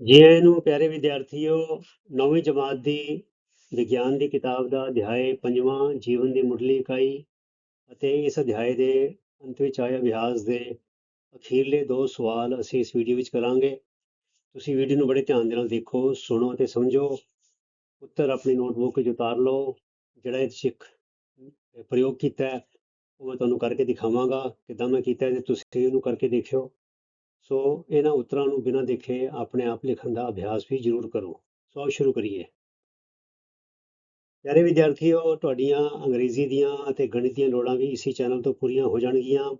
ਜੀ ਆਇਆਂ ਨੂੰ ਪਿਆਰੇ ਵਿਦਿਆਰਥੀਓ, ਨੌਵੀਂ ਜਮਾਤ ਦੀ ਵਿਗਿਆਨ ਦੀ ਕਿਤਾਬ ਦਾ ਅਧਿਆਇ ਪੰਜਵਾਂ ਜੀਵਨ ਦੀ ਮੁੱਢਲੀ ਇਕਾਈ ਅਤੇ ਇਸ ਅਧਿਆਇ ਦੇ ਅੰਤ ਵਿੱਚ ਆਏ ਅਭਿਆਸ ਦੇ ਅਖੀਰਲੇ ਦੋ ਸਵਾਲ ਅਸੀਂ ਇਸ ਵੀਡੀਓ ਵਿੱਚ ਕਰਾਂਗੇ। ਤੁਸੀਂ ਵੀਡੀਓ ਨੂੰ ਬੜੇ ਧਿਆਨ ਦੇ ਨਾਲ ਦੇਖੋ, ਸੁਣੋ ਤੇ ਸਮਝੋ। ਉੱਤਰ ਆਪਣੀ ਨੋਟਬੁੱਕ ਵਿੱਚ ਉਤਾਰ ਲਓ। ਜਿਹੜਾ ਇਹ ਸਿੱਖ ਪ੍ਰਯੋਗ ਕੀਤਾ ਉਹ ਮੈਂ ਤੁਹਾਨੂੰ ਕਰਕੇ ਦਿਖਾਵਾਂਗਾ। ਕਿਦਾਂ ਮੈਂ ਕੀਤਾ ਹੈ ਤੇ ਤੁਸੀਂ ਇਹਨੂੰ ਕਰਕੇ ਦੇਖਿਓ। ਸੋ ਇਹਨਾਂ ਉੱਤਰਾਂ ਨੂੰ ਬਿਨਾਂ ਦੇਖੇ ਆਪਣੇ ਆਪ ਲਿਖਣ ਦਾ ਅਭਿਆਸ ਵੀ ਜ਼ਰੂਰ ਕਰੋ। ਸੋ ਆਓ ਸ਼ੁਰੂ ਕਰੀਏ। ਪਿਆਰੇ ਵਿਦਿਆਰਥੀਓ, ਤੁਹਾਡੀਆਂ ਅੰਗਰੇਜ਼ੀ ਦੀਆਂ ਅਤੇ ਗਣਿਤ ਦੀਆਂ ਲੋੜਾਂ ਵੀ ਇਸੇ ਚੈਨਲ ਤੋਂ ਪੂਰੀਆਂ ਹੋ ਜਾਣਗੀਆਂ।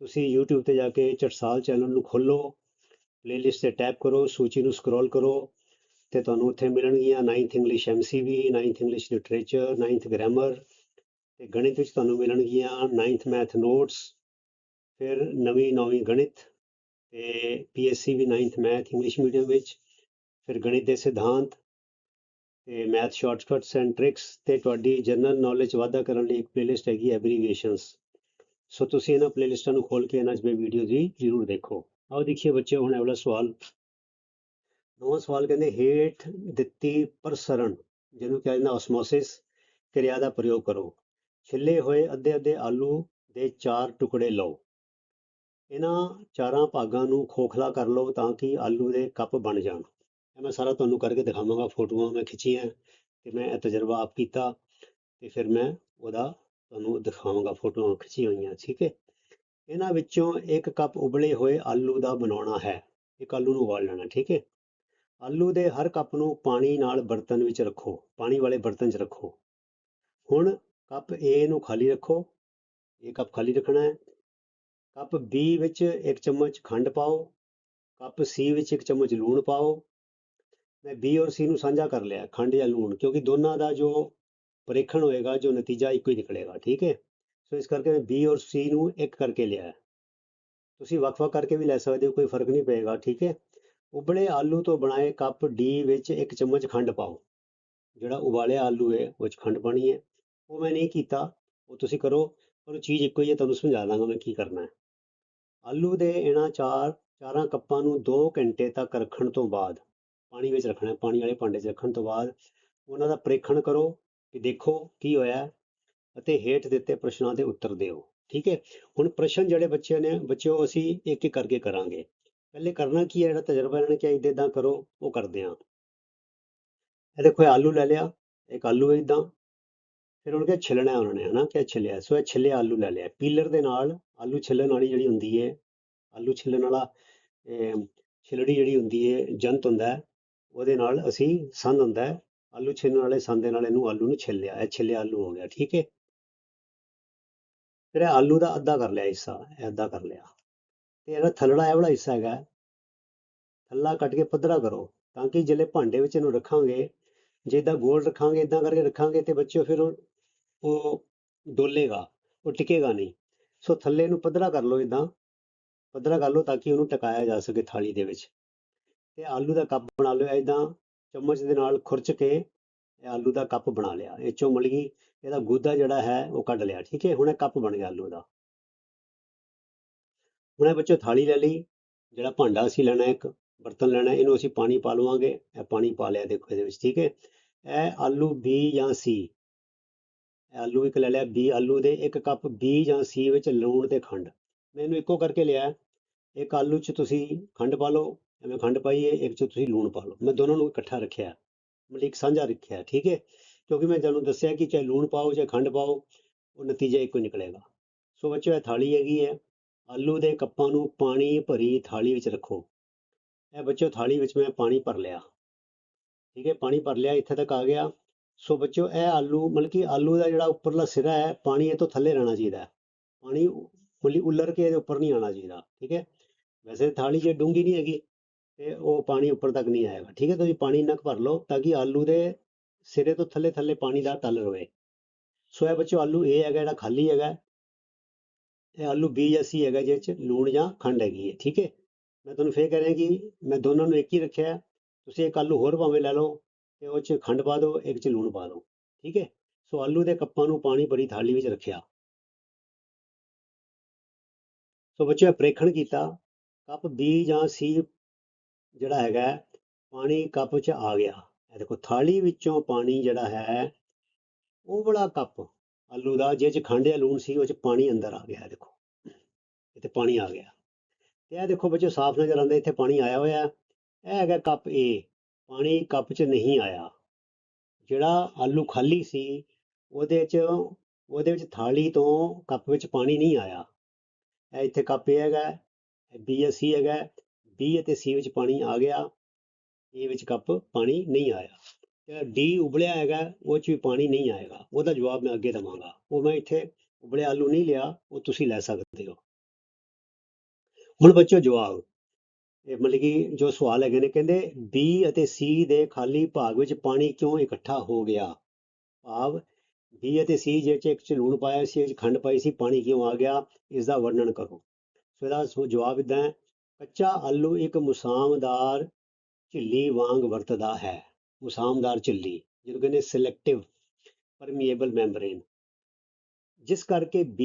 ਤੁਸੀਂ YouTube ਤੇ ਜਾ ਕੇ ਚਟਸਾਲ ਚੈਨਲ ਨੂੰ ਖੋਲੋ ਪਲੇਲਿਸਟ ਤੇ ਟੈਪ ਕਰੋ, ਸੂਚੀ ਨੂੰ ਸਕਰੋਲ ਕਰੋ ਤੇ ਤੁਹਾਨੂੰ ਉੱਥੇ ਮਿਲਣਗੀਆਂ 9th English MCV 9th English literature 9th grammar ਤੇ ਗਣਿਤ ਵਿੱਚ ਤੁਹਾਨੂੰ ਮਿਲਣਗੀਆਂ 9th ਮੈਥ ਨੋਟਸ ਫਿਰ ਨਵੀਂ ਨੌਵੀਂ ਗਣਿਤ ਤੇ PSC ਵੀ 9th ਮੈਥ ਇੰਗਲਿਸ਼ ਮੀਡੀਅਮ ਵਿੱਚ, ਫਿਰ ਗਣਿਤ ਦੇ ਸਿਧਾਂਤ ਤੇ ਮੈਥ ਸ਼ਾਰਟਕਟਸ ਐਂਡ ਟ੍ਰਿਕਸ ਤੇ ਤੁਹਾਡੀ ਜਨਰਲ ਨੌਲੇਜ ਵਾਧਾ ਕਰਨ ਲਈ ਇੱਕ ਪਲੇਲਿਸਟ ਹੈਗੀ ਐਬਰੀਵੀਏਸ਼ਨਸ ਸੋ ਤੁਸੀਂ ਇਹਨਾਂ ਪਲੇਲਿਸਟਾਂ ਨੂੰ ਖੋਲ ਕੇ ਇਹਨਾਂ 'ਚ ਵੀਡੀਓ ਦੀ ਜ਼ਰੂਰ ਦੇਖੋ। ਆਓ ਦੇਖੀਏ ਬੱਚੇ, ਹੁਣ ਅਗਲਾ ਸਵਾਲ। ਨਵਾਂ ਸਵਾਲ ਕਹਿੰਦੇ, ਹੇਠ ਦਿੱਤੀ ਪ੍ਰਸਰਣ, ਜਿਹਨੂੰ ਕਿਹਾ ਜਾਂਦਾ ਆਸਮੋਸਿਸ ਕਿਰਿਆ ਦਾ ਪ੍ਰਯੋਗ ਕਰੋ। ਛਿੱਲੇ ਹੋਏ ਅੱਧੇ ਅੱਧੇ ਆਲੂ ਦੇ ਚਾਰ ਟੁਕੜੇ ਲਓ। ਇਹਨਾਂ ਚਾਰਾਂ ਭਾਗਾਂ ਨੂੰ ਖੋਖਲਾ ਕਰ ਲਓ ਤਾਂ ਕਿ ਆਲੂ ਦੇ ਕੱਪ ਬਣ ਜਾਣ। ਇਹ ਮੈਂ ਸਾਰਾ ਤੁਹਾਨੂੰ ਕਰਕੇ ਦਿਖਾਵਾਂਗਾ ਫੋਟੋਆਂ, ਮੈਂ ਖਿੱਚੀਆਂ ਤੇ ਮੈਂ ਇਹ ਤਜਰਬਾ ਆਪ ਕੀਤਾ ਤੇ ਫਿਰ ਮੈਂ ਉਹਦਾ ਤੁਹਾਨੂੰ ਦਿਖਾਵਾਂਗਾ ਫੋਟੋਆਂ ਖਿੱਚੀਆਂ ਹੋਈਆਂ, ਠੀਕ ਹੈ? ਇਹਨਾਂ ਵਿੱਚੋਂ ਇੱਕ ਕੱਪ ਉਬਲੇ ਹੋਏ ਆਲੂ ਦਾ ਬਣਾਉਣਾ ਹੈ। ਇੱਕ ਆਲੂ ਨੂੰ ਉਬਾਲ ਲੈਣਾ, ਠੀਕ ਹੈ? ਆਲੂ ਦੇ ਹਰ ਕੱਪ ਨੂੰ ਪਾਣੀ ਨਾਲ ਬਰਤਨ ਵਿੱਚ ਰੱਖੋ, ਪਾਣੀ ਵਾਲੇ ਬਰਤਨ 'ਚ ਰੱਖੋ। ਹੁਣ ਕੱਪ A ਨੂੰ ਖਾਲੀ ਰੱਖੋ। ਇਹ ਕੱਪ ਖਾਲੀ ਰੱਖਣਾ ਹੈ। ਕੱਪ B ਵਿੱਚ ਇੱਕ ਚਮਚ ਖੰਡ ਪਾਓ, ਕੱਪ C ਵਿੱਚ ਇੱਕ ਚਮਚ ਲੂਣ ਪਾਓ। ਮੈਂ B ਔਰ C ਨੂੰ ਸਾਂਝਾ ਕਰ ਲਿਆ, ਖੰਡ ਜਾਂ ਲੂਣ, ਕਿਉਂਕਿ ਦੋਨਾਂ ਦਾ ਜੋ ਪਰੀਖਣ ਹੋਏਗਾ, ਜੋ ਨਤੀਜਾ ਇੱਕੋ ਹੀ ਨਿਕਲੇਗਾ, ਠੀਕ ਹੈ? ਸੋ ਇਸ ਕਰਕੇ ਮੈਂ B ਔਰ C ਨੂੰ ਇੱਕ ਕਰਕੇ ਲਿਆ। ਤੁਸੀਂ ਵੱਖ-ਵੱਖ ਕਰਕੇ ਵੀ ਲੈ ਸਕਦੇ ਹੋ, ਕੋਈ ਫ਼ਰਕ ਨਹੀਂ ਪਏਗਾ, ਠੀਕ ਹੈ? ਉਬਲੇ ਆਲੂ ਤੋਂ ਬਣਾਏ ਕੱਪ D ਵਿੱਚ ਇੱਕ ਚਮਚ ਖੰਡ ਪਾਓ। ਜਿਹੜਾ ਉਬਾਲਿਆ ਆਲੂ ਹੈ, ਉਹ 'ਚ ਖੰਡ ਪਾਣੀ ਹੈ। ਉਹ ਮੈਂ ਨਹੀਂ ਕੀਤਾ, ਉਹ ਤੁਸੀਂ ਕਰੋ, ਪਰ ਉਹ ਚੀਜ਼ ਇੱਕੋ ਹੀ ਹੈ, ਤੁਹਾਨੂੰ ਸਮਝਾ ਦਾਂਗਾ ਮੈਂ ਕੀ ਕਰਨਾ ਹੈ। ਆਲੂ ਦੇ ਇਹਨਾਂ ਚਾਰ, ਚਾਰਾਂ ਕੱਪਾਂ ਨੂੰ 2 ਘੰਟੇ ਤੱਕ ਰੱਖਣ ਤੋਂ ਬਾਅਦ, ਪਾਣੀ ਵਿੱਚ ਰੱਖਣਾ, ਪਾਣੀ ਵਾਲੇ ਭਾਂਡੇ 'ਚ ਰੱਖਣ ਤੋਂ ਬਾਅਦ ਉਹਨਾਂ ਦਾ ਪ੍ਰੀਖਣ ਕਰੋ ਕਿ ਦੇਖੋ ਕੀ ਹੋਇਆ ਅਤੇ ਹੇਠ ਦਿੱਤੇ ਪ੍ਰਸ਼ਨਾਂ ਦੇ ਉੱਤਰ ਦਿਓ, ਠੀਕ ਹੈ? ਹੁਣ ਪ੍ਰਸ਼ਨ ਜਿਹੜੇ ਬੱਚਿਆਂ ਨੇ, ਬੱਚਿਓ ਅਸੀਂ ਇੱਕ ਇੱਕ ਕਰਕੇ ਕਰਾਂਗੇ। ਪਹਿਲੇ ਕਰਨਾ ਕੀ ਹੈ? ਜਿਹੜਾ ਤਜਰਬਾ ਇਹਨਾਂ ਨੇ ਕਿਹਾ ਇਦਾਂ ਇਦਾਂ ਕਰੋ, ਉਹ ਕਰਦੇ ਹਾਂ। ਇਹ ਦੇਖੋ, ਇਹ ਆਲੂ ਲੈ ਲਿਆ, ਇੱਕ ਆਲੂ ਹੈ ਇਦਾਂ। ਫਿਰ ਉਹਨਾਂ ਕਿਹਾ ਛਿੱਲਣਾ ਉਹਨਾਂ ਨੇ ਹਨਾ, ਕਿਹਾ ਛਿੱਲਿਆ। ਸੋ ਇਹ ਛਿੱਲਿਆ ਆਲੂ ਲੈ ਲਿਆ। ਪੀਲਰ ਦੇ ਨਾਲ ਆਲੂ ਛਿੱਲਣ ਵਾਲੀ ਜਿਹੜੀ ਹੁੰਦੀ ਹੈ ਆਲੂ ਛਿੱਲਣ ਵਾਲਾ ਛਿਲੜੀ ਜਿਹੜੀ ਹੁੰਦੀ ਹੈ ਜੰਤ ਹੁੰਦਾ ਹੈ, ਉਹਦੇ ਨਾਲ ਅਸੀਂ ਸੰਦ ਹੁੰਦਾ ਹੈ, ਆਲੂ ਛਿੱਲਣ ਵਾਲੇ ਸੰਦ ਦੇ ਨਾਲ ਇਹਨੂੰ ਆਲੂ ਨੂੰ ਛਿੱਲ ਲਿਆ ਇਹ ਛਿੱਲਿਆ ਆਲੂ ਹੋ ਗਿਆ, ਠੀਕ ਹੈ ਫਿਰ ਇਹ ਆਲੂ ਦਾ ਅੱਧਾ ਕਰ ਲਿਆ ਹਿੱਸਾ, ਇਹ ਅੱਧਾ ਕਰ ਲਿਆ। ਤੇ ਇਹਦਾ ਥੱਲੜਾ ਇਹ ਵਾਲਾ ਹਿੱਸਾ ਹੈਗਾ, ਥੱਲਾ ਕੱਟ ਕੇ ਪੱਧਰਾ ਕਰੋ, ਤਾਂ ਕਿ ਜਿਹੜੇ ਭਾਂਡੇ ਵਿੱਚ ਇਹਨੂੰ ਰੱਖਾਂਗੇ, ਜੇ ਇਦਾਂ ਗੋਲ ਰੱਖਾਂਗੇ ਇਦਾਂ ਕਰਕੇ ਰੱਖਾਂਗੇ, ਤੇ ਬੱਚਿਓ ਫਿਰ ਉਹ ਡੋਲੇਗਾ, ਉਹ ਟਿਕੇਗਾ ਨਹੀਂ। ਸੋ ਥੱਲੇ ਨੂੰ ਪੱਧਰਾ ਕਰ ਲਓ ਇਦਾਂ ਪੱਧਰਾ ਕਰ ਲਓ ਤਾਂ ਕਿ ਉਹਨੂੰ ਟਿਕਾਇਆ ਜਾ ਸਕੇ ਥਾਲੀ ਦੇ ਵਿੱਚ। ਤੇ ਆਲੂ ਦਾ ਕੱਪ ਬਣਾ ਲਓ ਇਦਾਂ ਚਮਚ ਦੇ ਨਾਲ ਖੁਰਚ ਕੇ ਇਹ ਆਲੂ ਦਾ ਕੱਪ ਬਣਾ ਲਿਆ। ਇਹ ਚੋਂ ਮਲ ਗਈ, ਇਹਦਾ ਗੂਦਾ ਜਿਹੜਾ ਹੈ ਉਹ ਕੱਢ ਲਿਆ, ਠੀਕ ਹੈ? ਹੁਣ ਇਹ ਕੱਪ ਬਣ ਗਿਆ ਆਲੂ ਦਾ। ਹੁਣ ਇਹ ਬੱਚੋ ਥਾਲੀ ਲੈ ਲਈ, ਜਿਹੜਾ ਭਾਂਡਾ ਅਸੀਂ ਲੈਣਾ, ਇੱਕ ਬਰਤਨ ਲੈਣਾ, ਇਹਨੂੰ ਅਸੀਂ ਪਾਣੀ ਪਾ ਲਵਾਂਗੇ। ਇਹ ਪਾਣੀ ਪਾ ਲਿਆ ਦੇਖੋ ਇਹਦੇ ਵਿੱਚ, ਠੀਕ ਹੈ? ਇਹ ਆਲੂ B ਜਾਂ C ਆਲੂ ਇੱਕ ਲੈ ਲਿਆ B ਆਲੂ ਦੇ ਇੱਕ ਕੱਪ B ਜਾਂ ਸੀ ਵਿੱਚ ਲੂਣ ਤੇ ਖੰਡ। ਮੈਂ ਇਹਨੂੰ ਇੱਕੋ ਕਰਕੇ ਲਿਆ ਇੱਕ ਆਲੂ 'ਚ ਤੁਸੀਂ ਖੰਡ ਪਾ ਲਓ, ਐਵੇਂ ਖੰਡ ਪਾਈ ਹੈ ਇੱਕ 'ਚ ਤੁਸੀਂ ਲੂਣ ਪਾ ਲਓ। ਮੈਂ ਦੋਨਾਂ ਨੂੰ ਇਕੱਠਾ ਰੱਖਿਆ ਮਤਲਬ ਇੱਕ ਸਾਂਝਾ ਰੱਖਿਆ ਠੀਕ ਹੈ? ਕਿਉਂਕਿ ਮੈਂ ਤੁਹਾਨੂੰ ਦੱਸਿਆ ਕਿ ਚਾਹੇ ਲੂਣ ਪਾਓ, ਚਾਹੇ ਖੰਡ ਪਾਓ, ਉਹ ਨਤੀਜਾ ਇੱਕੋ ਹੀ ਨਿਕਲੇਗਾ। ਸੋ ਬੱਚਿਓ, ਇਹ ਥਾਲੀ ਹੈਗੀ ਹੈ। ਆਲੂ ਦੇ ਕੱਪਾਂ ਨੂੰ ਪਾਣੀ ਭਰੀ ਥਾਲੀ ਵਿੱਚ ਰੱਖੋ। ਇਹ ਬੱਚਿਓ, ਥਾਲੀ ਵਿੱਚ ਮੈਂ ਪਾਣੀ ਭਰ ਲਿਆ। ਠੀਕ ਹੈ? ਪਾਣੀ ਭਰ ਲਿਆ, ਇੱਥੇ ਤੱਕ ਆ ਗਿਆ। ਸੋ ਬੱਚਿਓ, ਇਹ ਆਲੂ, ਮਤਲਬ ਕਿ ਆਲੂ ਦਾ ਜਿਹੜਾ ਉੱਪਰਲਾ ਸਿਰਾ ਹੈ, ਪਾਣੀ ਇਹ ਤੋਂ ਥੱਲੇ ਰਹਿਣਾ ਚਾਹੀਦਾ ਹੈ। ਪਾਣੀ ਮਤਲਬ ਉੱਲਰ ਕੇ ਇਹਦੇ ਉੱਪਰ ਨਹੀਂ ਆਉਣਾ ਚਾਹੀਦਾ, ਠੀਕ ਹੈ? ਵੈਸੇ ਥਾਲੀ ਜੇ ਡੂੰਗੀ ਨਹੀਂ ਹੈਗੀ ਤੇ ਉਹ ਪਾਣੀ ਉੱਪਰ ਤੱਕ ਨਹੀਂ ਆਏਗਾ, ਠੀਕ ਹੈ? ਤੁਸੀਂ ਪਾਣੀ ਇੰਨਾ ਕੁ ਭਰ ਲਓ ਤਾਂ ਕਿ ਆਲੂ ਦੇ ਸਿਰੇ ਤੋਂ ਥੱਲੇ ਥੱਲੇ ਪਾਣੀ ਦਾ ਤਲ ਰਵੇ। ਸੋ ਇਹ ਬੱਚਿਓ, ਆਲੂ ਇਹ ਹੈਗਾ ਜਿਹੜਾ ਖਾਲੀ ਹੈਗਾ। ਇਹ ਆਲੂ B ਜਾਂ ਹੈਗਾ ਜਿਹਦੇ ਚ ਲੂਣ ਜਾਂ ਖੰਡ ਹੈਗੀ ਹੈ, ਠੀਕ ਹੈ? ਮੈਂ ਤੁਹਾਨੂੰ ਫੇਰ ਕਹਿ ਰਿਹਾ ਕਿ ਮੈਂ ਦੋਨਾਂ ਨੂੰ ਇੱਕ ਹੀ ਰੱਖਿਆ ਤੁਸੀਂ ਇੱਕ ਆਲੂ ਹੋਰ ਭਾਵੇਂ ਲੈ ਲਓ। ਤੇ ਉਹ ਚ ਖੰਡ ਪਾ ਦਿਓ ਇੱਕ ਚ ਲੂਣ ਪਾ ਦਿਓ ਠੀਕ ਹੈ? ਸੋ ਆਲੂ ਦੇ ਕੱਪਾਂ ਨੂੰ ਪਾਣੀ ਭਰੀ ਥਾਲੀ ਵਿੱਚ ਰੱਖਿਆ। ਸੋ ਬੱਚਿਓ, ਪ੍ਰੇਖਣ ਕੀਤਾ, ਕੱਪ ਬੀ ਜਾਂ ਸੀ ਜਿਹੜਾ ਹੈਗਾ, ਪਾਣੀ ਕੱਪ 'ਚ ਆ ਗਿਆ। ਇਹ ਦੇਖੋ, ਥਾਲੀ ਵਿੱਚੋਂ ਪਾਣੀ ਜਿਹੜਾ ਹੈ ਉਹ ਵਾਲਾ ਕੱਪ ਆਲੂ ਦਾ ਜਿਹ 'ਚ ਖੰਡ ਜਾਂ ਲੂਣ ਸੀ, ਉਹ 'ਚ ਪਾਣੀ ਅੰਦਰ ਆ ਗਿਆ, ਇਹ ਦੇਖੋ। ਇੱਥੇ ਪਾਣੀ ਆ ਗਿਆ। ਤੇ ਇਹ ਦੇਖੋ ਬੱਚੇ ਸਾਫ਼ ਨਜ਼ਰ ਆਉਂਦਾ, ਇੱਥੇ ਪਾਣੀ ਆਇਆ ਹੋਇਆ। ਇਹ ਹੈਗਾ ਕੱਪ ਏ ਪਾਣੀ ਕੱਪ 'ਚ ਨਹੀਂ ਆਇਆ। ਜਿਹੜਾ ਆਲੂ ਖਾਲੀ ਸੀ, ਉਹਦੇ 'ਚ, ਉਹਦੇ ਵਿੱਚ ਥਾਲੀ ਤੋਂ ਕੱਪ ਵਿੱਚ ਪਾਣੀ ਨਹੀਂ ਆਇਆ। ਇਹ ਇੱਥੇ ਕੱਪ ਇਹ ਹੈਗਾ, ਇਹ B ਜਾਂ ਹੈਗਾ ਬੀ ਅਤੇ ਸੀ ਵਿੱਚ ਪਾਣੀ ਆ ਗਿਆ ਏ ਵਿੱਚ ਕੱਪ ਪਾਣੀ ਨਹੀਂ ਆਇਆ। ਜਿਹੜਾ D ਉਬਲਿਆ ਹੈਗਾ, ਉਹ 'ਚ ਵੀ ਪਾਣੀ ਨਹੀਂ ਆਏਗਾ। ਉਹਦਾ ਜਵਾਬ ਮੈਂ ਅੱਗੇ ਦੇਵਾਂਗਾ। ਉਹ ਮੈਂ ਇੱਥੇ ਉਬਲਿਆ ਆਲੂ ਨਹੀਂ ਲਿਆ, ਉਹ ਤੁਸੀਂ ਲੈ ਸਕਦੇ ਹੋ। ਹੁਣ ਬੱਚੋ ਜਵਾਬ। ਮਤਲਬ ਕਿ ਜੋ ਸਵਾਲ ਹੈਗੇ ਨੇ, ਕਹਿੰਦੇ ਬੀ ਅਤੇ ਸੀ ਦੇ ਖਾਲੀ ਭਾਗ ਵਿੱਚ ਪਾਣੀ ਕਿਉਂ ਇਕੱਠਾ ਹੋ ਗਿਆ? ਭਾਵ ਬੀ ਅਤੇ ਸੀ ਜਿਹਦੇ 'ਚ ਇੱਕ 'ਚ ਲੂਣ ਪਾਇਆ ਸੀ ਇੱਕ ਖੰਡ ਪਾਈ ਸੀ, ਪਾਣੀ ਕਿਉਂ ਆ ਗਿਆ? ਇਸ ਦਾ ਵਰਣਨ ਕਰੋ। ਸੋ ਇਹਦਾ ਜਵਾਬ ਇਦਾਂ ਹੈ, ਕੱਚਾ ਆਲੂ ਇੱਕ ਮੁਸਾਮਦਾਰ ਝਿੱਲੀ ਵਾਂਗ ਵਰਤਦਾ ਹੈ। ਮੁਸਾਮਦਾਰ ਝਿੱਲੀ, ਜਿਹਨੂੰ ਕਹਿੰਦੇ ਸਿਲੈਕਟਿਵ ਪਰਮੀਏਬਲ ਮੈਂਬਰੇਨ ਜਿਸ ਕਰਕੇ B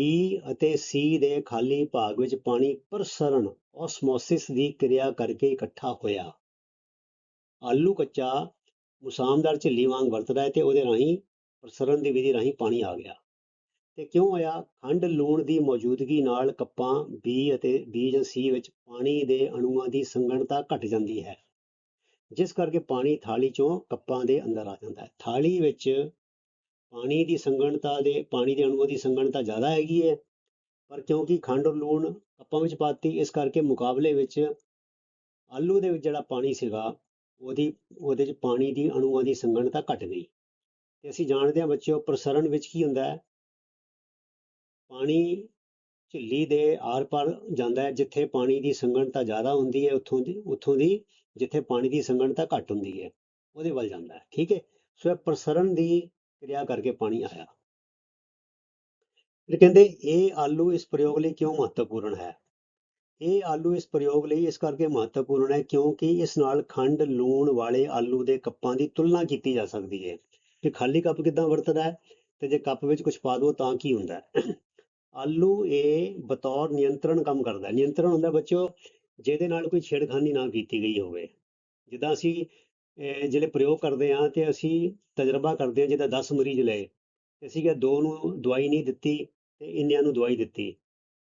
ਅਤੇ C ਦੇ ਖਾਲੀ ਭਾਗ ਵਿੱਚ ਪਾਣੀ ਪ੍ਰਸਰਣ ਔਸਮੋਸਿਸ ਦੀ ਕਿਰਿਆ ਕਰਕੇ ਇਕੱਠਾ ਹੋਇਆ। ਆਲੂ ਕੱਚਾ ਮੁਸਾਮਦਾਰ ਝਿੱਲੀ ਵਾਂਗ ਵਰਤਦਾ ਹੈ ਤੇ ਉਹਦੇ ਰਾਹੀਂ ਪ੍ਰਸਰਣ ਦੀ ਵਿਧੀ ਰਾਹੀਂ ਪਾਣੀ ਆ ਗਿਆ। ਤੇ ਕਿਉਂ ਹੋਇਆ ਖੰਡ ਲੂਣ ਦੀ ਮੌਜੂਦਗੀ ਨਾਲ ਕੱਪਾਂ B ਅਤੇ B ਜਾਂ C ਵਿੱਚ ਪਾਣੀ ਦੇ ਅਣੂਆਂ ਦੀ ਸੰਘਣਤਾ ਘਟ ਜਾਂਦੀ ਹੈ। ਜਿਸ ਕਰਕੇ ਪਾਣੀ ਥਾਲੀ ਚੋਂ ਕੱਪਾਂ ਦੇ ਅੰਦਰ ਆ ਜਾਂਦਾ ਹੈ। ਥਾਲੀ ਵਿੱਚ ਪਾਣੀ ਦੀ ਸੰਘਣਤਾ ਦੇ, ਪਾਣੀ ਦੇ ਅਣੂਆਂ ਦੀ ਸੰਘਣਤਾ ਜ਼ਿਆਦਾ ਹੈਗੀ ਹੈ। ਪਰ ਕਿਉਂਕਿ ਖੰਡ ਔਰ ਲੂਣ ਕੱਪਾਂ ਵਿੱਚ ਪਾਤੀ, ਇਸ ਕਰਕੇ ਮੁਕਾਬਲੇ ਵਿੱਚ ਆਲੂ ਦੇ ਵਿੱਚ ਜਿਹੜਾ ਪਾਣੀ ਸੀਗਾ, ਉਹਦੀ, ਉਹਦੇ 'ਚ ਪਾਣੀ ਦੀ ਅਣੂਆਂ ਦੀ ਸੰਘਣਤਾ ਘਟ ਗਈ। ਤੇ ਅਸੀਂ ਜਾਣਦੇ ਹਾਂ ਬੱਚਿਓ, ਪ੍ਰਸਰਣ ਵਿੱਚ ਕੀ ਹੁੰਦਾ ਹੈ? ਪਾਣੀ ਝਿੱਲੀ ਦੇ ਆਰ ਪਾਰ ਜਾਂਦਾ ਹੈ, ਜਿੱਥੇ ਪਾਣੀ ਦੀ ਸੰਘਣਤਾ ਜ਼ਿਆਦਾ ਹੁੰਦੀ ਹੈ, ਉੱਥੋਂ ਦੀ ਉੱਥੋਂ ਦੀ ਜਿੱਥੇ ਪਾਣੀ ਦੀ ਸੰਘਣਤਾ ਘੱਟ ਹੁੰਦੀ ਹੈ, ਉਹਦੇ ਵੱਲ ਜਾਂਦਾ ਹੈ। ਠੀਕ ਹੈ? ਸੋ ਇਹ ਪ੍ਰਸਰਣ ਦੀ ਕਿਰਿਆ ਕਰਕੇ ਪਾਣੀ ਆਇਆ। ਫਿਰ ਕਹਿੰਦੇ, ਇਹ ਆਲੂ ਇਸ ਪ੍ਰਯੋਗ ਲਈ ਕਿਉਂ ਮਹੱਤਵਪੂਰਨ ਹੈ? ਇਹ ਆਲੂ ਇਸ ਪ੍ਰਯੋਗ ਲਈ ਇਸ ਕਰਕੇ ਮਹੱਤਵਪੂਰਨ ਹੈ ਕਿਉਂਕਿ ਇਸ ਨਾਲ ਖੰਡ, ਲੂਣ ਵਾਲੇ ਆਲੂ ਦੇ ਕੱਪਾਂ ਦੀ ਤੁਲਨਾ ਕੀਤੀ ਜਾ ਸਕਦੀ ਹੈ। ਕਿ ਖਾਲੀ ਕੱਪ ਕਿਦਾਂ ਵਰਤਦਾ ਹੈ? ਤੇ ਜੇ ਕੱਪ ਵਿੱਚ ਕੁਝ ਪਾ ਦੋ ਤਾਂ ਕੀ ਹੁੰਦਾ ਹੈ? ਆਲੂ ਇਹ ਬਤੌਰ ਨਿਯੰਤਰਣ ਕੰਮ ਕਰਦਾ ਹੈ। ਨਿਯੰਤਰਣ ਹੁੰਦਾ ਬੱਚਿਓ, ਜਿਹਦੇ ਨਾਲ ਕੋਈ ਛੇੜਖਾਨੀ ਨਾ ਕੀਤੀ ਗਈ ਹੋਵੇ। ਜਿੱਦਾਂ ਅਸੀਂ ਜਿਹੜੇ ਪ੍ਰਯੋਗ ਕਰਦੇ ਹਾਂ ਤੇ ਅਸੀਂ ਤਜਰਬਾ ਕਰਦੇ ਹਾਂ ਜਿੱਦਾਂ 10 ਮਰੀਜ਼ ਲਏ ਅਸੀਂ ਕਿਹਾ ਦੋ ਨੂੰ ਦਵਾਈ ਨਹੀਂ ਦਿੱਤੀ ਤੇ ਇੰਨਿਆਂ ਨੂੰ ਦਵਾਈ ਦਿੱਤੀ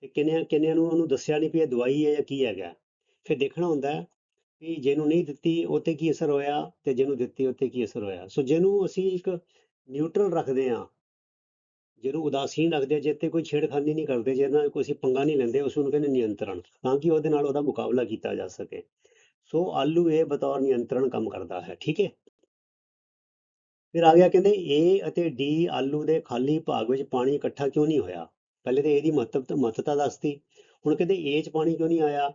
ਤੇ ਕਿੰਨਿਆਂ ਕਿੰਨਿਆਂ ਨੂੰ ਉਹਨੂੰ ਦੱਸਿਆ ਨਹੀਂ ਵੀ ਇਹ ਦਵਾਈ ਹੈ ਜਾਂ ਕੀ ਹੈਗਾ। ਫਿਰ ਦੇਖਣਾ ਹੁੰਦਾ ਵੀ ਜਿਹਨੂੰ ਨਹੀਂ ਦਿੱਤੀ ਉਹ ਤੇ ਕੀ ਅਸਰ ਹੋਇਆ ਤੇ ਜਿਹਨੂੰ ਦਿੱਤੀ ਉਹ ਤੇ ਕੀ ਅਸਰ ਹੋਇਆ। ਸੋ ਜਿਹਨੂੰ ਅਸੀਂ ਇੱਕ ਨਿਊਟਰਲ ਰੱਖਦੇ ਹਾਂ, ਜਿਹਨੂੰ ਉਦਾਸੀਨ ਰੱਖਦੇ ਆ ਜਿਹਦੇ ਤੇ ਕੋਈ ਛੇੜਖਾਨੀ ਨਹੀਂ ਕਰਦੇ, ਜਿਹਦੇ ਨਾਲ ਕੋਈ ਅਸੀਂ ਪੰਗਾ ਨਹੀਂ ਲੈਂਦੇ, ਉਸ ਨੂੰ ਕਹਿੰਦੇ ਨਿਯੰਤਰਣ ਤਾਂ ਕਿ ਉਹਦੇ ਨਾਲ ਉਹਦਾ ਮੁਕਾਬਲਾ ਕੀਤਾ ਜਾ ਸਕੇ। ਸੋ ਆਲੂ ਇਹ ਬਤੌਰ ਨਿਯੰਤਰਣ ਕੰਮ ਕਰਦਾ ਹੈ, ਠੀਕ ਹੈ? ਫਿਰ ਆ ਗਿਆ ਕਹਿੰਦੇ A ਅਤੇ D ਆਲੂ ਦੇ ਖਾਲੀ ਭਾਗ ਵਿੱਚ ਪਾਣੀ ਇਕੱਠਾ ਕਿਉਂ ਨਹੀਂ ਹੋਇਆ? ਪਹਿਲੇ ਤੇ ਇਹਦੀ ਮਹੱਤਵ ਮਹੱਤਤਾ ਦੱਸਤੀ। ਹੁਣ ਕਹਿੰਦੇ A 'ਚ ਪਾਣੀ ਕਿਉਂ ਨਹੀਂ ਆਇਆ?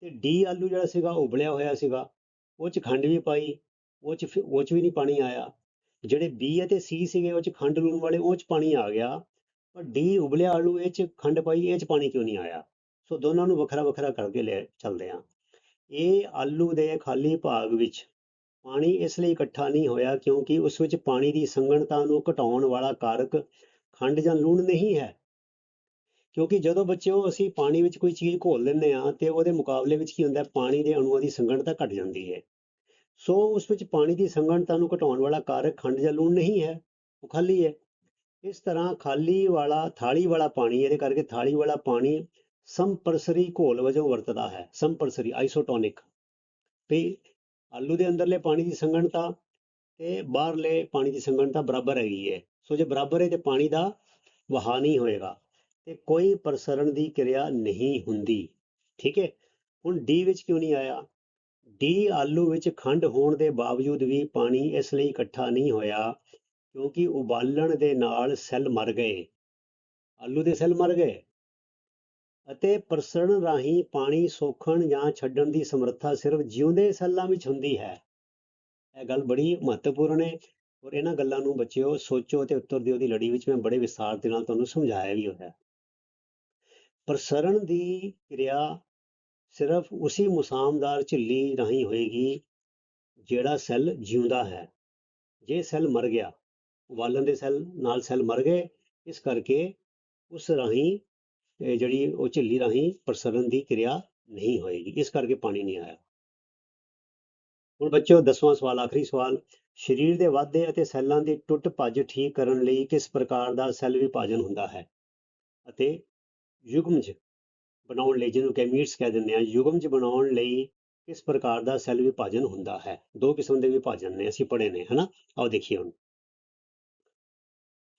ਤੇ D ਆਲੂ ਜਿਹੜਾ ਸੀਗਾ ਉਬਲਿਆ ਹੋਇਆ ਸੀਗਾ। ਉਹ 'ਚ ਖੰਡ ਵੀ ਪਾਈ, ਉਹ 'ਚ ਫਿਰ- ਉਹ 'ਚ ਵੀ ਨਹੀਂ ਪਾਣੀ ਆਇਆ। ਜਿਹੜੇ B ਅਤੇ C ਸੀਗੇ ਉਹ 'ਚ ਖੰਡ ਲੂਣ ਵਾਲੇ, ਉਹ 'ਚ ਪਾਣੀ ਆ ਗਿਆ। ਪਰ D ਉਬਲਿਆ ਆਲੂ ਇਹ 'ਚ ਖੰਡ ਪਾਈ ਇਹ 'ਚ ਪਾਣੀ ਕਿਉਂ ਨਹੀਂ ਆਇਆ? ਸੋ ਦੋਨਾਂ ਨੂੰ ਵੱਖਰਾ ਵੱਖਰਾ ਕਰਕੇ ਲੈ ਚੱਲਦੇ ਹਾਂ। ਇਹ ਆਲੂ ਦੇ ਖਾਲੀ ਭਾਗ ਵਿੱਚ ਪਾਣੀ ਇਸ ਲਈ ਇਕੱਠਾ ਨਹੀਂ ਹੋਇਆ ਕਿਉਂਕਿ ਉਸ ਵਿੱਚ ਪਾਣੀ ਦੀ ਸੰਘਣਤਾ ਨੂੰ ਘਟਾਉਣ ਵਾਲਾ ਕਾਰਕ ਖੰਡ ਜਾਂ ਲੂਣ ਨਹੀਂ ਹੈ। ਕਿਉਂਕਿ ਜਦੋਂ ਬੱਚਿਓ ਅਸੀਂ ਪਾਣੀ ਵਿੱਚ ਕੋਈ ਚੀਜ਼ ਘੋਲ ਲੈਂਦੇ ਹਾਂ ਤੇ ਉਹਦੇ ਮੁਕਾਬਲੇ ਵਿੱਚ ਕੀ ਹੁੰਦਾ ਪਾਣੀ ਦੇ ਅਣੂਆਂ ਦੀ ਸੰਘਣਤਾ ਘਟ ਜਾਂਦੀ ਹੈ। ਸੋ ਉਸ ਵਿੱਚ ਪਾਣੀ ਦੀ ਸੰਘਣਤਾ ਨੂੰ ਘਟਾਉਣ ਵਾਲਾ ਕਾਰਕ ਖੰਡ ਜਾਂ ਲੂਣ ਨਹੀਂ ਹੈ, ਉਹ ਖਾਲੀ ਹੈ। ਇਸ ਤਰ੍ਹਾਂ ਖਾਲੀ ਵਾਲਾ, ਥਾਲੀ ਵਾਲਾ ਪਾਣੀ, ਇਹਦੇ ਕਰਕੇ ਥਾਲੀ ਵਾਲਾ ਪਾਣੀ ਸੰਪਰਸਰੀ ਘੋਲ ਵਜੋਂ ਵਰਤਦਾ ਹੈ, ਸੰਪਰਸਰੀ ਆਈਸੋਟੋਨਿਕ ਵੀ ਆਲੂ ਦੇ ਅੰਦਰਲੇ ਪਾਣੀ ਦੀ ਸੰਘਣਤਾ ਤੇ ਬਾਹਰਲੇ ਪਾਣੀ ਦੀ ਸੰਘਣਤਾ ਬਰਾਬਰ ਹੈਗੀ ਹੈ। ਸੋ ਜੇ ਬਰਾਬਰ ਹੈ ਤੇ ਪਾਣੀ ਦਾ ਵਹਾਅ ਨਹੀਂ ਹੋਏਗਾ ਤੇ ਕੋਈ ਪ੍ਰਸਰਣ ਦੀ ਕਿਰਿਆ ਨਹੀਂ ਹੁੰਦੀ। ਠੀਕ ਹੈ? ਹੁਣ ਡੀ ਵਿੱਚ ਕਿਉਂ ਨਹੀਂ ਆਇਆ? ਡੀ ਆਲੂ ਵਿੱਚ ਖੰਡ ਹੋਣ ਦੇ ਬਾਵਜੂਦ ਵੀ ਪਾਣੀ ਇਸ ਲਈ ਇਕੱਠਾ ਨਹੀਂ ਹੋਇਆ ਕਿਉਂਕਿ ਉਬਾਲਣ ਦੇ ਨਾਲ ਸੈੱਲ ਮਰ ਗਏ। ਆਲੂ ਦੇ ਸੈੱਲ ਮਰ ਗਏ। ਅਤੇ ਪ੍ਰਸਰਣ ਰਾਹੀਂ ਪਾਣੀ ਸੋਖਣ ਜਾਂ ਛੱਡਣ ਦੀ ਸਮਰੱਥਾ ਸਿਰਫ ਜਿਉਂਦੇ ਸੈੱਲਾਂ ਵਿੱਚ ਹੁੰਦੀ ਹੈ। ਇਹ ਗੱਲ ਬੜੀ ਮਹੱਤਵਪੂਰਨ ਹੈ ਔਰ ਇਹਨਾਂ ਗੱਲਾਂ ਨੂੰ ਬੱਚਿਓ ਸੋਚੋ ਤੇ ਉੱਤਰ ਦਿਓ ਦੀ ਲੜੀ ਵਿੱਚ ਮੈਂ ਬੜੇ ਵਿਸਥਾਰ ਦੇ ਨਾਲ ਤੁਹਾਨੂੰ ਸਮਝਾਇਆ ਵੀ ਹੋਇਆ। ਪ੍ਰਸਰਣ ਦੀ ਕਿਰਿਆ ਸਿਰਫ ਉਸੇ ਮੁਸਾਮਦਾਰ ਝਿੱਲੀ ਰਾਹੀਂ ਹੋਏਗੀ ਜਿਹੜਾ ਸੈੱਲ ਜਿਉਂਦਾ ਹੈ। ਜੇ ਸੈੱਲ ਮਰ ਗਿਆ, ਉਬਾਲਣ ਦੇ ਸੈੱਲ ਨਾਲ ਸੈੱਲ ਮਰ ਗਏ, ਇਸ ਕਰਕੇ ਉਸ ਰਾਹੀਂ ਜਿਹੜੀ ਉਹ ਝਿੱਲੀ ਰਾਹੀਂ ਪ੍ਰਸਰਨ ਦੀ ਕਿਰਿਆ ਨਹੀਂ ਹੋਏਗੀ, ਇਸ ਕਰਕੇ ਪਾਣੀ ਨਹੀਂ ਆਇਆ। ਹੁਣ ਬੱਚਿਓ, ਦਸਵਾਂ ਸਵਾਲ, ਆਖਰੀ ਸਵਾਲ, ਸਰੀਰ ਦੇ ਵਾਧੇ ਅਤੇ ਸੈੱਲਾਂ ਦੀ ਟੁੱਟ ਭੱਜ ਠੀਕ ਕਰਨ ਲਈ ਕਿਸ ਪ੍ਰਕਾਰ ਦਾ ਸੈੱਲ ਵਿਭਾਜਨ ਹੁੰਦਾ ਹੈ? ਅਤੇ ਯੁਗਮਜ ਬਣਾਉਣ ਲਈ, ਜਿਹਨੂੰ ਕੈਮੀਟਸ ਕਹਿ ਦਿੰਦੇ ਆ, ਯੁਗਮਜ ਬਣਾਉਣ ਲਈ ਕਿਸ ਪ੍ਰਕਾਰ ਦਾ ਸੈੱਲ ਵਿਭਾਜਨ ਹੁੰਦਾ ਹੈ? ਦੋ ਕਿਸਮ ਦੇ ਵਿਭਾਜਨ ਨੇ, ਅਸੀਂ ਪੜ੍ਹੇ ਨੇ, ਹਨਾ? ਆਓ ਦੇਖੀਏ ਹੁਣ।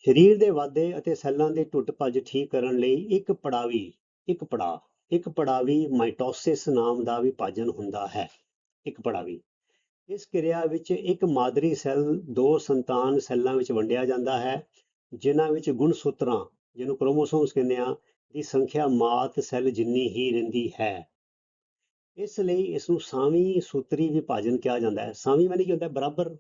ਸਰੀਰ ਦੇ ਵਾਧੇ ਅਤੇ ਸੈੱਲਾਂ ਦੀ ਟੁੱਟ ਭੱਜ ਠੀਕ ਕਰਨ ਲਈ ਇੱਕ ਪੜਾਵੀ, ਇੱਕ ਪੜਾ ਇੱਕ ਪੜਾਵੀ ਮਾਈਟੋਸਿਸ ਨਾਮ ਦਾ ਵਿਭਾਜਨ ਹੁੰਦਾ ਹੈ। ਇੱਕ ਪੜਾਵੀ। ਇਸ ਕਿਰਿਆ ਵਿੱਚ ਇੱਕ ਮਾਦਰੀ ਸੈੱਲ ਦੋ ਸੰਤਾਨ ਸੈੱਲਾਂ ਵਿੱਚ ਵੰਡਿਆ ਜਾਂਦਾ ਹੈ, ਜਿਨ੍ਹਾਂ ਵਿੱਚ ਗੁਣਸੂਤਰਾਂ ਜਿਹਨੂੰ ਕ੍ਰੋਮੋਸੋਮਸ ਕਹਿੰਦੇ ਆ, ਦੀ ਸੰਖਿਆ ਮਾਤ ਸੈੱਲ ਜਿੰਨੀ ਹੀ ਰਹਿੰਦੀ ਹੈ। ਇਸ ਲਈ ਇਸ ਨੂੰ ਸਾਵੀਂ ਸੂਤਰੀ ਵਿਭਾਜਨ ਕਿਹਾ ਜਾਂਦਾ ਹੈ। ਸਾਵੀਂ ਮਾਨੀ ਕੀ ਹੁੰਦਾ ਬਰਾਬਰ।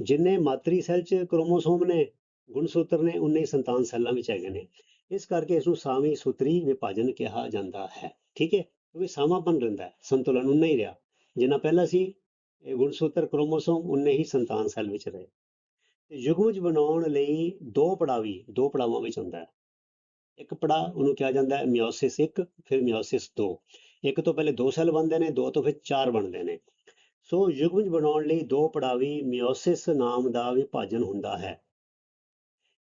ਜਿੰਨੇ ਮਾਤਰੀ ਸੈੱਲ 'ਚ ਕ੍ਰੋਮੋਸੋਮ ਨੇ ਗੁਣਸੂਤਰ ਨੇ, ਉਨੇ ਹੀ ਸੰਤਾਨ ਸੈੱਲਾਂ ਵਿੱਚ ਹੈਗੇ ਨੇ। ਇਸ ਕਰਕੇ ਇਸ ਨੂੰ ਸਾਵੀਂ ਸੂਤਰੀ ਵਿਭਾਜਨ ਕਿਹਾ ਜਾਂਦਾ ਹੈ। ਠੀਕ ਹੈ? ਕਿਉਂਕਿ ਸਾਵਾਂਪਨ ਰਹਿੰਦਾ ਹੈ, ਸੰਤੁਲਨ ਉਨਾ ਹੀ ਰਿਹਾ। ਜਿੰਨਾ ਪਹਿਲਾਂ ਸੀ, ਇਹ ਗੁਣਸੂਤਰ ਕ੍ਰੋਮੋਸੋਮ ਉਨੇ ਹੀ ਸੰਤਾਨ ਸੈੱਲ ਵਿੱਚ ਰਹੇ। ਤੇ ਯੁਗਮਜ ਬਣਾਉਣ ਲਈ ਦੋ ਪੜਾਵੀ, ਦੋ ਪੜਾਵਾਂ ਵਿੱਚ ਹੁੰਦਾ ਹੈ। ਇੱਕ ਪੜਾ ਉਹਨੂੰ ਕਿਹਾ ਜਾਂਦਾ ਹੈ ਮਿਓਸਿਸ 1 ਫਿਰ ਮਿਓਸਿਸ 2 ਇੱਕ ਤੋਂ ਪਹਿਲੇ ਦੋ ਸੈੱਲ ਬਣਦੇ ਨੇ, ਦੋ ਤੋਂ ਫਿਰ ਚਾਰ ਬਣਦੇ ਨੇ। ਸੋ ਯੁਗਮਜ ਬਣਾਉਣ ਲਈ ਦੋ ਪੜਾਵੀ ਮਿਓਸਿਸ ਨਾਮ ਦਾ ਵਿਭਾਜਨ ਹੁੰਦਾ ਹੈ।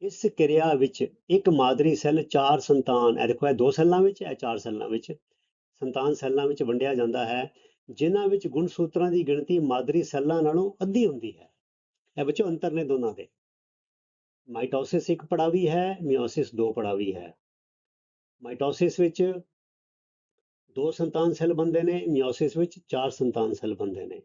ਇਸ ਕਿਰਿਆ ਵਿੱਚ ਇੱਕ ਮਾਦਰੀ ਸੈੱਲ ਚਾਰ ਸੰਤਾਨ, ਇਹ ਦੇਖੋ ਇਹ ਦੋ ਸੈੱਲਾਂ ਵਿੱਚ, ਇਹ ਚਾਰ ਸੈੱਲਾਂ ਵਿੱਚ ਸੰਤਾਨ ਸੈੱਲਾਂ ਵਿੱਚ ਵੰਡਿਆ ਜਾਂਦਾ ਹੈ, ਜਿਨ੍ਹਾਂ ਵਿੱਚ ਗੁਣਸੂਤਰਾਂ ਦੀ ਗਿਣਤੀ ਮਾਦਰੀ ਸੈੱਲਾਂ ਨਾਲੋਂ ਅੱਧੀ ਹੁੰਦੀ ਹੈ। ਇਹ ਬੱਚੋ ਅੰਤਰ ਨੇ ਦੋਨਾਂ ਦੇ। ਮਾਈਟੋਸਿਸ ਇੱਕ ਪੜਾਵੀ ਹੈ, ਮਿਓਸਿਸ ਦੋ ਪੜਾਵੀ ਹੈ। ਮਾਈਟੋਸਿਸ ਵਿੱਚ ਦੋ ਸੰਤਾਨ ਸੈੱਲ ਬਣਦੇ ਨੇ, ਮਿਓਸਿਸ ਵਿੱਚ ਚਾਰ ਸੰਤਾਨ ਸੈੱਲ ਬਣਦੇ ਨੇ।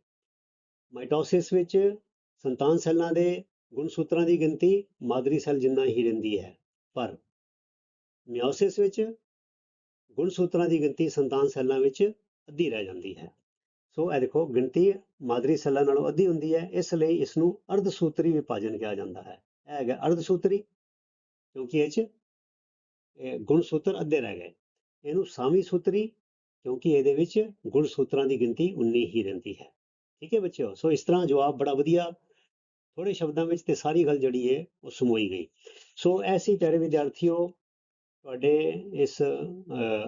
ਮਾਈਟੋਸਿਸ ਵਿੱਚ ਸੰਤਾਨ ਸੈੱਲਾਂ ਦੇ ਗੁਣਸੂਤਰਾਂ ਦੀ ਗਿਣਤੀ ਮਾਦਰੀ ਸੈੱਲ ਜਿੰਨਾ ਹੀ ਰਹਿੰਦੀ ਹੈ, ਪਰ ਮਿਓਸਿਸ ਵਿੱਚ ਗੁਣਸੂਤਰਾਂ ਦੀ ਗਿਣਤੀ ਸੰਤਾਨ ਸੈੱਲਾਂ ਵਿੱਚ ਅੱਧੀ ਰਹਿ ਜਾਂਦੀ ਹੈ। ਸੋ ਇਹ ਦੇਖੋ, ਗਿਣਤੀ ਮਾਦਰੀ ਸੈੱਲਾਂ ਨਾਲੋਂ ਅੱਧੀ ਹੁੰਦੀ ਹੈ, ਇਸ ਲਈ ਇਸ ਨੂੰ ਅਰਧ ਸੂਤਰੀ ਵਿਭਾਜਨ ਕਿਹਾ ਜਾਂਦਾ ਹੈ। ਇਹ ਹੈਗਾ ਅਰਧ ਸੂਤਰੀ, ਕਿਉਂਕਿ ਇਹ 'ਚ ਇਹ ਗੁਣਸੂਤਰ ਅੱਧੇ ਰਹਿ ਗਏ। ਇਹਨੂੰ ਸਾਵੀਂ ਸੂਤਰੀ, ਕਿਉਂਕਿ ਇਹਦੇ ਵਿੱਚ ਗੁਣਸੂਤਰਾਂ ਦੀ ਗਿਣਤੀ ਉਨੀ ਹੀ ਰਹਿੰਦੀ ਹੈ। ਠੀਕ ਹੈ ਬੱਚਿਓ? ਸੋ ਇਸ ਤਰ੍ਹਾਂ ਜਵਾਬ ਬੜਾ ਵਧੀਆ ਥੋੜੇ ਸ਼ਬਦਾਂ ਵਿੱਚ ਤੇ ਸਾਰੀ ਗੱਲ ਜਿਹੜੀ ਹੈ ਉਹ ਸਮੋਈ ਗਈ। ਸੋ ਐਸੀ ਪਿਆਰੇ ਵਿਦਿਆਰਥੀਓ, ਤੁਹਾਡੇ ਇਸ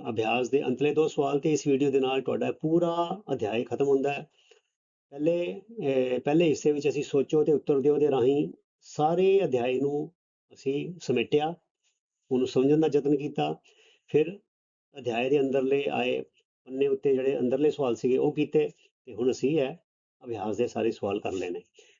ਅਭਿਆਸ ਦੇ ਅੰਤਲੇ ਦੋ ਸਵਾਲ ਤੇ ਇਸ ਵੀਡੀਓ ਦੇ ਨਾਲ ਤੁਹਾਡਾ ਪੂਰਾ ਅਧਿਆਇ ਖਤਮ ਹੁੰਦਾ ਹੈ। ਪਹਿਲੇ ਪਹਿਲੇ ਹਿੱਸੇ ਵਿੱਚ ਅਸੀਂ ਸੋਚੋ ਤੇ ਉੱਤਰ ਦਿਓ ਦੇ ਰਾਹੀਂ ਸਾਰੇ ਅਧਿਆਇ ਨੂੰ ਅਸੀਂ ਸਮੇਟਿਆ, ਉਹਨੂੰ ਸਮਝਣ ਦਾ ਯਤਨ ਕੀਤਾ। ਫਿਰ ਅਧਿਆਇ ਦੇ ਅੰਦਰਲੇ ਆਏ ਪੰਨੇ ਉੱਤੇ ਜਿਹੜੇ ਅੰਦਰਲੇ ਸਵਾਲ ਸੀਗੇ ਉਹ ਕੀਤੇ ਤੇ ਹੁਣ ਅਸੀਂ ਇਹ ਅਭਿਆਸ ਦੇ ਸਾਰੇ ਸਵਾਲ ਕਰ ਲੈਣੇ